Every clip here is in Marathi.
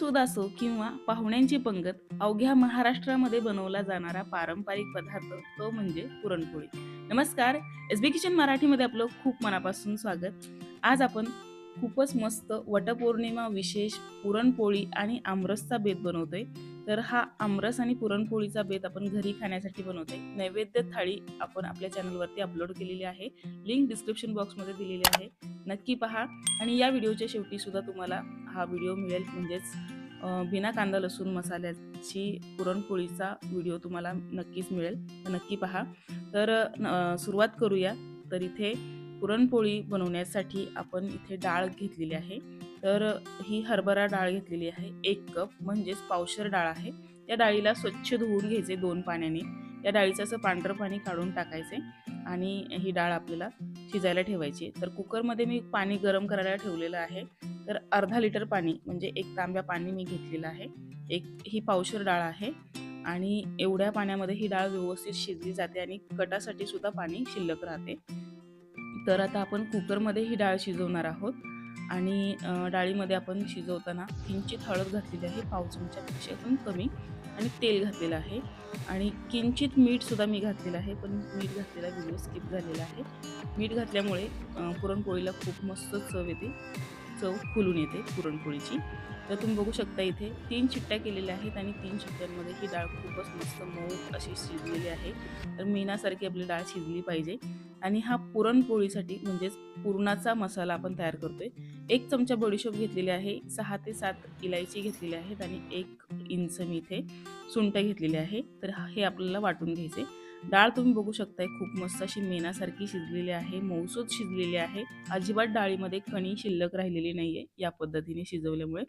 सणसूद असो किंवा पाहुण्यांची पंगत अवघ्या महाराष्ट्रामध्ये बनवला जाणारा पारंपरिक पदार्थ तो म्हणजे पुरणपोळी. नमस्कार एस बी किचन मराठीमध्ये आपलं खूप मनापासून स्वागत. आज आपण खूपच मस्त वटपौर्णिमा विशेष पुरणपोळी आणि आमरसचा बेत बनवतोय. तर हा आमरस आणि पुरणपोळीचा बेत आपण घरी खाण्यासाठी बनवतोय. नैवेद्य थाळी आपण आपल्या चॅनलवरती अपलोड केलेली आहे. लिंक डिस्क्रिप्शन बॉक्समध्ये दिलेली आहे. नक्की पहा. आणि या व्हिडिओच्या शेवटी सुद्धा तुम्हाला हा व्हिडिओ मिळेल. म्हणजेच बिना कांदा लसूण मसाल्याची पुरणपोळीचा व्हिडिओ तुम्हाला नक्कीच मिळेल. नक्की पहा. तर सुरुवात करूया. तर इथे पुरणपोळी बनवण्यासाठी आपण इथे डाळ घेतलेली आहे. तर ही हरभरा डाळ घेतलेली आहे. एक कप म्हणजेच पावशर डाळ आहे. त्या डाळीला स्वच्छ धुवून घ्यायचे दोन पाण्याने. या डाळीचं असं पांढरं पाणी काढून टाकायचे आणि ही डाळ आपल्याला शिजायला ठेवायची तर कुकरमध्ये मी पाणी गरम करायला ठेवलेलं आहे. तर अर्धा लिटर पाणी म्हणजे एक तांब्या पाणी मी घेतलेलं आहे. एक ही पावशर डाळ आहे आणि एवढ्या पाण्यामध्ये ही डाळ व्यवस्थित शिजली जाते आणि कटासाठी सुद्धा पाणी शिल्लक राहते. तर आता आपण कुकरमध्ये ही डाळ शिजवणार आहोत आणि डाळीमध्ये आपण शिजवताना किंचित हळद घातलेली आहे पाव चमच्यापेक्षा पण कमी आणि तेल घातलेलं आहे. आणि किंचित मीठसुद्धा मी घातलेलं आहे पण मीठ घातलेला व्हिडिओ स्किप झालेला आहे. मीठ घातल्यामुळे पुरणपोळीला खूप मस्त चव येते. चव फुलून येते पुरणपोळीची. तर तुम्ही बघू शकता इथे तीन चिट्ट्या केलेल्या आहेत आणि तीन चिट्ट्यांमध्ये ही डाळ खूपच मस्त मऊ अशी शिजलेली आहे. तर मेनासारखी आपली डाळ शिजली पाहिजे. आणि हा पुरणपोळीसाठी म्हणजेच पुरणाचा मसाला आपण तयार करतोय. एक चमचा बडीशोप घेतलेली आहे सहा ते सात इलायची घेतलेली आहेत आणि एक इंच मी इथे सुंट घेतलेली आहे. तर हे आपल्याला वाटून घ्यायचे. डाळ तुम्ही बघू शकताय खूप मस्त अशी मेनासारखी शिजलेली आहे मऊसूद शिजलेली आहे. अजिबात डाळीमध्ये कणी शिल्लक राहिलेली नाही आहे या पद्धतीने शिजवल्यामुळे.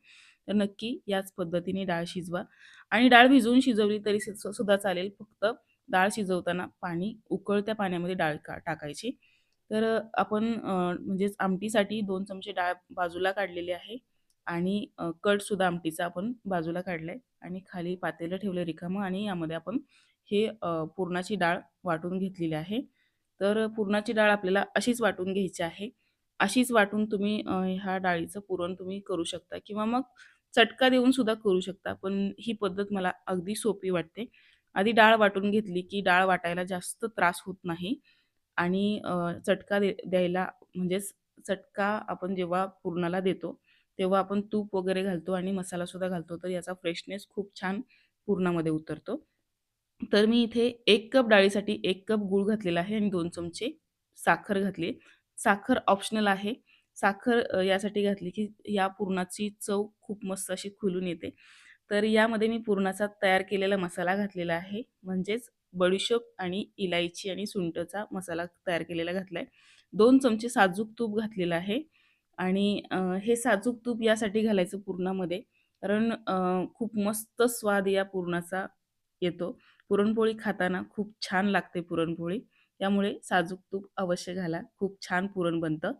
तर नक्की याच पद्धतीने डाळ शिजवा. आणि डाळ भिजवून शिजवली तरी सुद्धा चालेल फक्त डाळ शिजवताना पाणी उकळत्या पाण्यामध्ये डाळ टाकायची. तर आपण म्हणजेच आमटीसाठी दोन चमचे डाळ बाजूला काढलेली आहे आणि कट कटसुद्धा आमटीचा आपण बाजूला काढलाय. आणि खाली पातेलं ठेवलं रिकामं आणि यामध्ये आपण हे पुरणाची डाळ वाटून घेतलेली आहे. तर पुरणाची डाळ आपल्याला अशीच वाटून घ्यायची आहे. अशीच वाटून तुम्ही ह्या डाळीचं पुरण तुम्ही करू शकता किंवा मग चटका देऊन सुद्धा करू शकता. पण ही पद्धत मला अगदी सोपी वाटते. आधी डाळ वाटून घेतली की डाळ वाटायला जास्त त्रास होत नाही आणि चटका दे द्यायला म्हणजेच चटका आपण जेव्हा पुरणाला देतो तेव्हा आपण तूप वगैरे घालतो आणि मसालासुद्धा घालतो. तर याचा फ्रेशनेस खूप छान पुरणामध्ये उतरतो. तर मी इथे एक कप डाळीसाठी एक कप गूळ घातलेला आहे आणि दोन चमचे साखर घातली साखर ऑप्शनल आहे. साखर यासाठी घातली की या पुरणाची चव खूप मस्त अशी खुलून येते. तर यामध्ये मी पुरणाचा तयार केलेला मसाला घातलेला आहे. म्हणजेच बडीशोप आणि इलायची आणि सुंठचा मसाला तयार केलेला घातला आहे दोन चमचे साजूक तूप घातलेलं आहे. आणि हे साजूक तूप यासाठी घालायचं पुरणामध्ये. कारण खूप मस्त स्वाद या पुरणाचा येतो. पुरणपोळी खाताना खूप छान लागते पुरणपोळी. त्यामुळे साजूक तूप अवश्य घाला. खूप छान पुरण बनतं.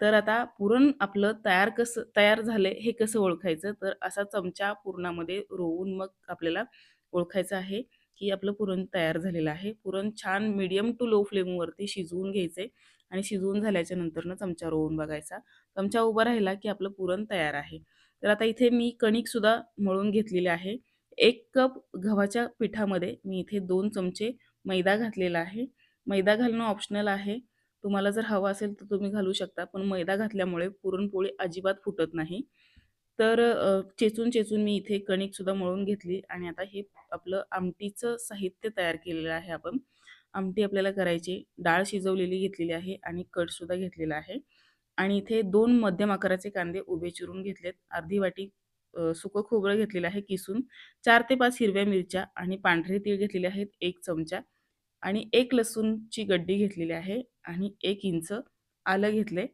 तर आता पुरण आपलं तयार कसं तयार झाले हे कसं ओळखायचं? तर असा चमचा पुरणामध्ये रोवून मग आपल्याला ओळखायचं आहे की आपलं पुरण तयार झालेलं आहे. पुरण छान मीडियम टू लो फ्लेमवरती शिजवून घ्यायचे आणि शिजवून झाल्याच्या नंतरनं चमचा रोवून बघायचा. चमचा उभा राहिला की आपलं पुरण तयार आहे. तर आता इथे मी कणिकसुद्धा मळून घेतलेली आहे. एक कप गव्हाच्या पिठामध्ये मी इथे दोन चमचे मैदा घातलेला आहे. मैदा घालणं ऑप्शनल आहे. तुम्हाला जर हवं असेल तर तुम्ही घालू शकता पण मैदा घातल्यामुळे पुरणपोळी अजिबात फुटत नाही. तर चेचून चेचून मी इथे कणिकसुद्धा मळून घेतली आणि आता हे आपलं आमटीचं साहित्य तयार केलेलं आहे आपण. आमटी आपल्याला करायची डाळ शिजवलेली घेतलेली आहे आणि कटसुद्धा घेतलेला आहे. आणि इथे दोन मध्यम आकाराचे कांदे उभे चिरून घेतलेत. अर्धी वाटी सुकं खोबरं घेतलेलं आहे किसून. चार ते पाच हिरव्या मिरच्या आणि पांढरे तीळ घेतलेले आहेत एक चमचा. आणि एक लसूणची गड्डी घेतलेली आहे आणि एक इंच आलं घेतलंय.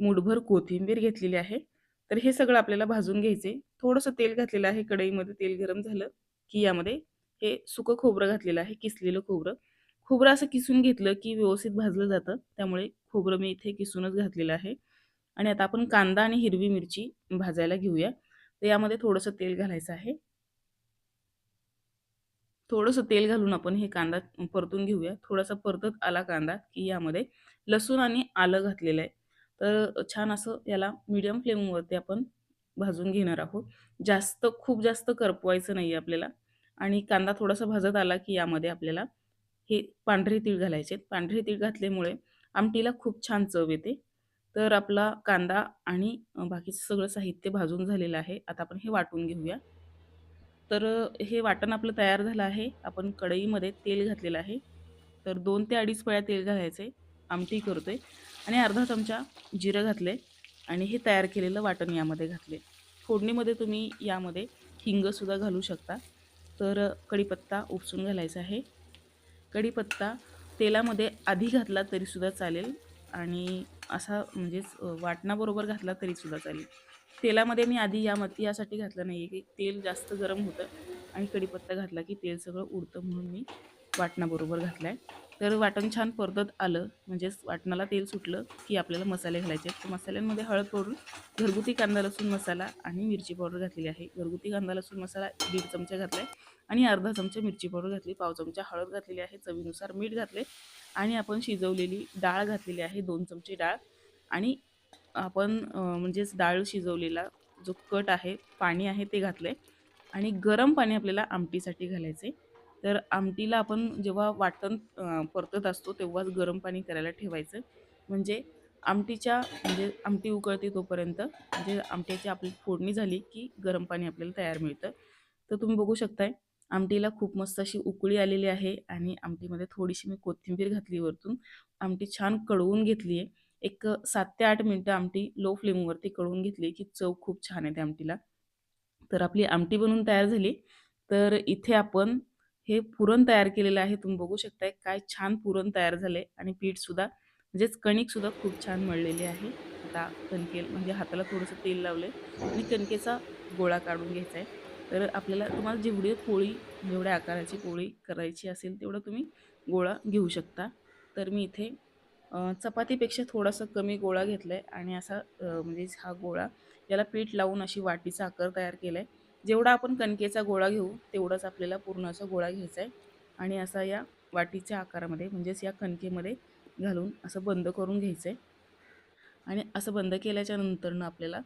मुठभर कोथिंबीर घेतलेली आहे. तर हे सगळं आपल्याला भाजून घ्यायचे थोडंसं तेल घातलेलं आहे कढईमध्ये तेल गरम झालं की यामध्ये हे सुकं खोबरं घातलेलं आहे किसलेलं खोबरं. खोबरं असं किसून घेतलं की व्यवस्थित भाजलं जातं. त्यामुळे खोबरं मी इथे किसूनच घातलेलं आहे. आणि आता आपण कांदा आणि हिरवी मिरची भाजायला घेऊया. तर यामध्ये थोडंसं तेल घालायचं आहे. थोडंसं तेल घालून आपण हे कांदा परतून घेऊया. थोडासा परतत आला कांदा की यामध्ये लसूण आणि आलं घातलेलं आहे. तर छान असं याला मीडियम फ्लेमवरती आपण भाजून घेणार आहोत. जास्त खूप जास्त करपवायचं नाही आपल्याला. आणि कांदा थोडासा भाजत आला की यामध्ये आपल्याला हे पांढरे तीळ घालायचे पांढरे तीळ घातल्यामुळे आमटीला खूप छान चव येते. तर आपला कांदा आणि बाकीचं सगळं साहित्य भाजून झालेलं आहे. आता आपण हे वाटून घेऊया. तर हे वाटण आपलं तयार झालं आहे. आपण कढईमध्ये तेल घातलेलं आहे. तर दोन ते अडीच पळ्या तेल घालायचे. आमटी करतोय आणि अर्धा चमचा जिरं घातले आणि हे तयार केलेलं वाटण यामध्ये घातले. फोडणीमध्ये तुम्ही यामध्ये हिंगसुद्धा घालू शकता. तर कढीपत्ता उपसून घालायचा आहे. कढीपत्ता तेलामध्ये आधी घातला तरीसुद्धा चालेल आणि असा म्हणजेच वाटणाबरोबर घातला तरीसुद्धा चालेल. तेलामध्ये मी आधी या यासाठी घातलं नाही आहे की तेल जास्त गरम होतं आणि कढीपत्ता घातला की तेल सगळं उडतं म्हणून मी वाटणाबरोबर घातला आहे तर वाटण छान परतत आलं. म्हणजेच वाटणाला तेल सुटलं की आपल्याला मसाले घालायचे आहेत. तर मसाल्यांमध्ये हळद पावडर घरगुती कांदा लसूण मसाला आणि मिरची पावडर घातलेली आहे. घरगुती कांदा लसूण मसाला दीड चमचा घातला आहे आणि अर्धा चमचा मिरची पावडर घातली. पाव चमचा हळद घातलेली आहे. चवीनुसार मीठ घातले आणि आपण शिजवलेली डाळ घातलेली आहे. दोन चमचे डाळ आणि आपण म्हणजेच डाळ शिजवलेला जो कट आहे पाणी आहे ते घातलं आहे आणि गरम पाणी आपल्याला आमटीसाठी घालायचं आहे तर आमटीला आपण जेव्हा वाटण परतत असतो तेव्हाच गरम पाणी करायला ठेवायचं. म्हणजे आमटीच्या म्हणजे आमटी उकळते तोपर्यंत म्हणजे आमटीची आपली फोडणी झाली की गरम पाणी आपल्याला तयार मिळतं. तर तुम्ही बघू शकताय आमटीला खूप मस्त अशी उकळी आलेली आहे आणि आमटीमध्ये थोडीशी मी कोथिंबीर घातली वरतून. आमटी छान कळवून घेतली आहे. एक सात ते आठ मिनटं आमटी लो फ्लेमवरती कळवून घेतली की चव खूप छान येते आमटीला. तर आपली आमटी बनवून तयार झाली. तर इथे आपण हे पुरण तयार केलेलं आहे. तुम्ही बघू शकताय काय छान पुरण तयार झाले आणि पीठसुद्धा म्हणजेच कणिकसुद्धा खूप छान मळलेली आहे. आता कणकेल म्हणजे हाताला थोडंसं तेल लावले आणि कणकेचा गोळा काढून घ्यायचा आहे तर आपल्याला तुम्हाला जेवढी पोळी जेवढ्या आकाराची पोळी करायची असेल तेवढं तुम्ही गोळा घेऊ शकता. तर मी इथे चपातीपेक्षा थोडासा कमी गोळा घेतला आहे आणि असा म्हणजे हा गोळा याला पीठ लावून अशी वाटीचा आकार तयार केला आहे जेवढा आपण कणकेचा गोळा घेऊ तेवढाच आपल्याला पूर्ण असा गोळा घ्यायचा आहे. आणि असा या वाटीच्या आकारामध्ये म्हणजेच या कणकेमध्ये घालून असं बंद करून घ्यायचं आहे. आणि असं बंद केल्याच्या नंतरनं आपल्याला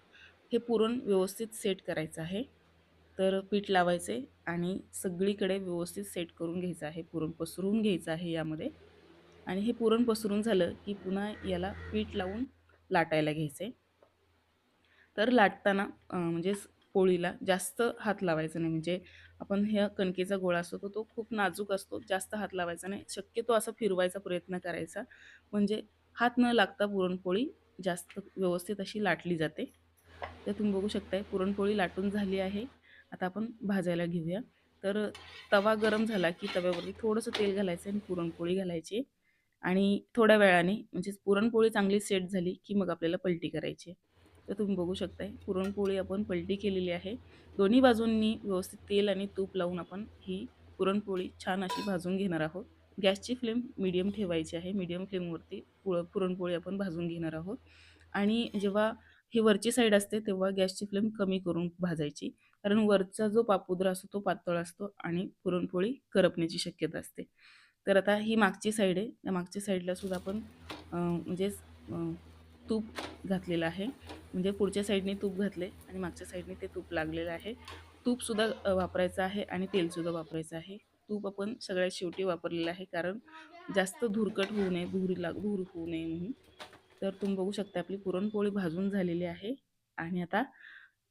हे पुरण व्यवस्थित सेट करायचं आहे. तर पीठ लावायचे आणि सगळीकडे व्यवस्थित सेट करून घ्यायचं आहे. पुरण पसरून घ्यायचं आहे यामध्ये. आणि हे पुरण पसरून झालं की पुन्हा याला पीठ लावून लाटायला घ्यायचं आहे. तर लाटताना म्हणजेच पोळीला जास्त हात लावायचा नाही. म्हणजे आपण ह्या कणकेचा गोळा असतो तो तो खूप नाजूक असतो जास्त हात लावायचा नाही. शक्यतो असा फिरवायचा प्रयत्न करायचा. म्हणजे हात न लागता पुरणपोळी जास्त व्यवस्थित अशी लाटली जाते. तर तुम्ही बघू शकताय पुरणपोळी लाटून झाली आहे. आता आपण भाजायला घेऊया. तर तवा गरम झाला की तव्यावरती थोडंसं तेल घालायचं आणि पुरणपोळी घालायची. आणि थोड्या वेळाने म्हणजेच पुरणपोळी चांगली सेट झाली की मग आपल्याला पलटी करायची. तर तुम्ही बघू शकताय. पुरणपोळी आपण पलटी केलेली आहे. दोन्ही बाजूंनी व्यवस्थित तेल आणि तूप लावून आपण ही पुरणपोळी छान अशी भाजून घेणार आहोत. गॅसची फ्लेम मीडियम ठेवायची आहे. मीडियम फ्लेमवरती पुळ पुरणपोळी आपण भाजून घेणार आहोत. आणि जेव्हा ही वरची साईड असते तेव्हा गॅसची फ्लेम कमी करून भाजायची. कारण वरचा जो पापुद्रा असतो तो पातळ असतो आणि पुरणपोळी करपण्याची शक्यता असते. तर आता ही मागची साईड आहे. त्या मागच्या साईडला सुद्धा आपण म्हणजेच तूप घातलेलं आहे. म्हणजे पुढच्या साईडने तूप घातले आणि मागच्या साईडने ते तूप लागलेलं आहे. तूपसुद्धा वापरायचं आहे आणि तेलसुद्धा वापरायचं आहे. तूप आपण सगळ्यात शेवटी वापरलेलं आहे कारण जास्त धुरकट होऊ नये धुरी लाग धूर होऊ नये म्हणून. तर तुम्ही बघू शकता आपली पुरणपोळी भाजून झालेली आहे आणि आता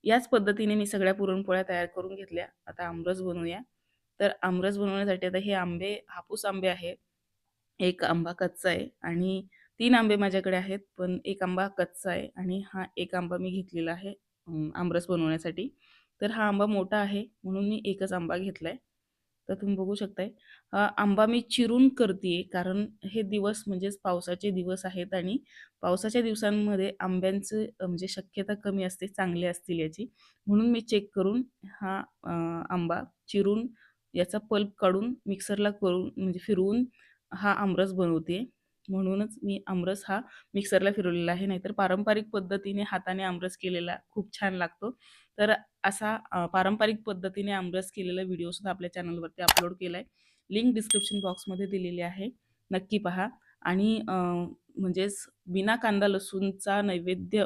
याच पद्धतीने मी सगळ्या पुरणपोळ्या तयार करून घेतल्या. आता आमरस बनवूया. तर आमरस बनवण्यासाठी आता हे आंबे हापूस आंबे आहे. एक आंबा कच्चा आहे आणि तीन आंबे माझ्याकडे आहेत पण एक आंबा कच्चा आहे आणि हा एक आंबा मी घेतलेला आहे आमरस बनवण्यासाठी. तर हा आंबा मोठा आहे म्हणून मी एकच आंबा घेतला आहे तर तुम्ही बघू शकताय हा आंबा मी चिरून करते कारण हे दिवस म्हणजेच पावसाचे दिवस आहेत आणि पावसाच्या दिवसांमध्ये आंब्यांचं म्हणजे शक्यता कमी असते चांगले असतील याची. म्हणून मी चेक करून हा आंबा चिरून याचा पल्प काढून मिक्सरला करून म्हणजे फिरवून हा आमरस बनवते म्हणूनच मी आमरस हा मिक्सरला फिरवलेला आहे. नाहीतर पारंपरिक पद्धतीने हाताने आमरस केलेला खूप छान लागतो. तर असा पारंपरिक पद्धतीने आमरस केलेला व्हिडिओसुद्धा आपल्या चॅनलवरती अपलोड केला आहे लिंक डिस्क्रिप्शन बॉक्समध्ये दिलेली आहे. नक्की पहा. आणि म्हणजेच बिना कांदा लसूणचा नैवेद्य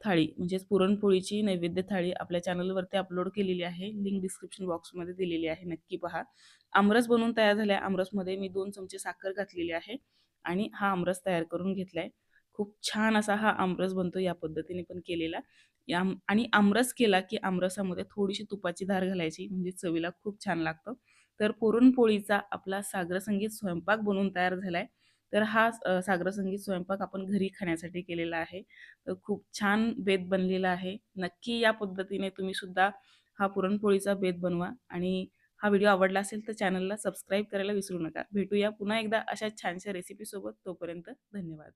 थाळी म्हणजेच पुरणपोळीची नैवेद्य थाळी आपल्या चॅनलवरती अपलोड केलेली आहे. लिंक डिस्क्रिप्शन बॉक्समध्ये दिलेली आहे. नक्की पहा. आमरस बनवून तयार झाल्या आमरसमध्ये मी दोन चमचे साखर घातलेली आहे. आणि हा आमरस तयार करून घेतला आहे खूप छान असा हा आमरस बनतो या पद्धतीने पण केलेला. या आणि आमरस केला की आमरसामध्ये थोडीशी तुपाची धार घालायची म्हणजे चवीला खूप छान लागतं. तर पुरणपोळीचा आपला सागरसंगीत स्वयंपाक बनवून तयार झाला आहे तर हा सागरसंगीत स्वयंपाक आपण घरी खाण्यासाठी केलेला आहे. तर खूप छान बेत बनलेला आहे. नक्की या पद्धतीने तुम्ही सुद्धा हा पुरणपोळीचा बेत बनवा आणि हा व्हिडिओ आवडला असेल तर चॅनलला सबस्क्राईब करायला विसरू नका. भेटूया पुन्हा एकदा अशा छानशा रेसिपीसोबत. तोपर्यंत धन्यवाद.